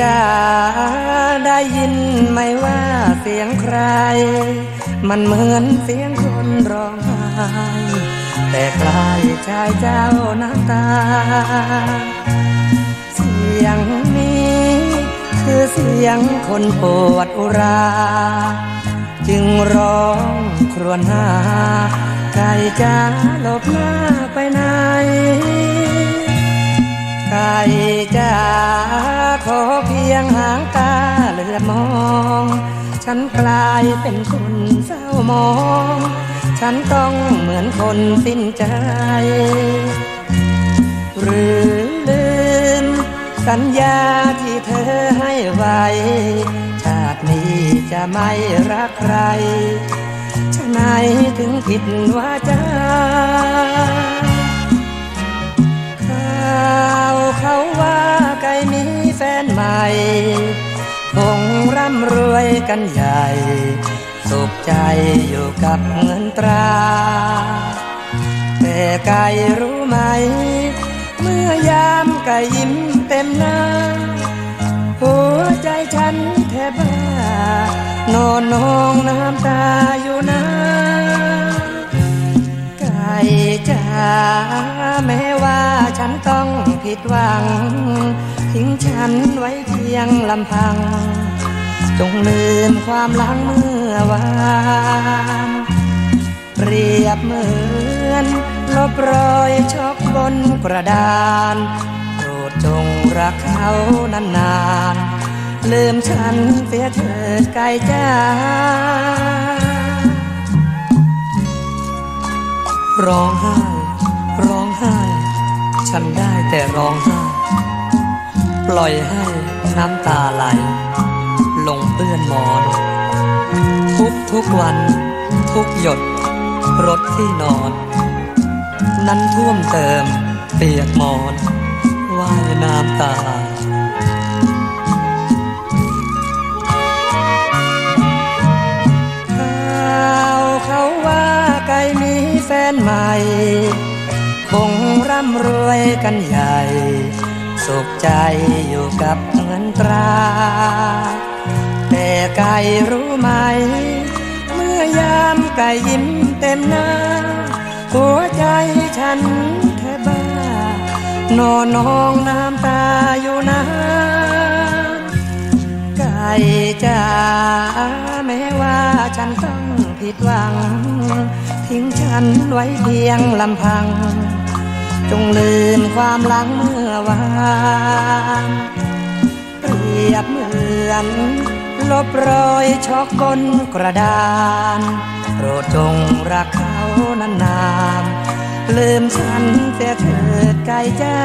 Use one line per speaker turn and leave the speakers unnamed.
จะได้ยินไหมว่าเสียงใคร มันเหมือนเสียงคนร้องไห้แต่คล้ายชายเจ้าน้ำตา เสียงนี้คือเสียงคนปวดอุรา จึงร้องครวญหาไก่จะหลบหน้าไปไหนไก่จะขอ เพียงหางตาเหลือมอง ฉันกลายเป็นคนเศร้ามอง ฉันต้องเหมือนคนสิ้นใจ หรือลืม สัญญาที่เธอให้ไว้ ชาตินี้จะไม่รักใคร ฉะไหนถึงผิดว่าจาำรวยกันใหญ่สุขใจอยู่กับเงินตรา แต่ไก่รู้ไหม เมื่อยามไก่ยิ้มเต็มหน้า หัวใจฉันแทบบ้านอนนองน้ำตาอยู่นะไก่จ๋าแม้ว่าฉันต้องผิดหวัง ทิ้งฉันไว้เพียงลำพัง จงลืมความหลังเมื่อวานเปรียบเหมือนลบรอยช็อกบนกระดานโปรดจงรักเขานานๆลืมฉันเสียเถิดไก่จ้าร้องไห้ ร้องไห้ ฉันได้แต่ร้องไห้ ปล่อยให้น้ำตาไหล ลงเปื้อนมอน ทุกทุกวัน ทุกหยด รถที่นอน นั้นท่วมเติม เปียกมอนว่ายน้ำตาข่าวเขาว่าไก่มีแฟนใหม่คงร่ำรวยกันใหญ่ สุขใจอยู่กับเงินตรา ไก่รู้ไหม เมื่อยามไก่ยิ้มเต็มหน้า หัวใจฉันแทบบ้านอนนองน้ำตาอยู่นะไก่จ๋าแม้ว่าฉันต้องผิดหวัง ทิ้งฉันไว้เพียงลำพัง จงลืมความหลังเมื่อวานเปรียบเหมือน ลบรอยช็อกบนกระดานโปรดจงรักเขานานๆลืมฉันเสียเถิดไกลจ้า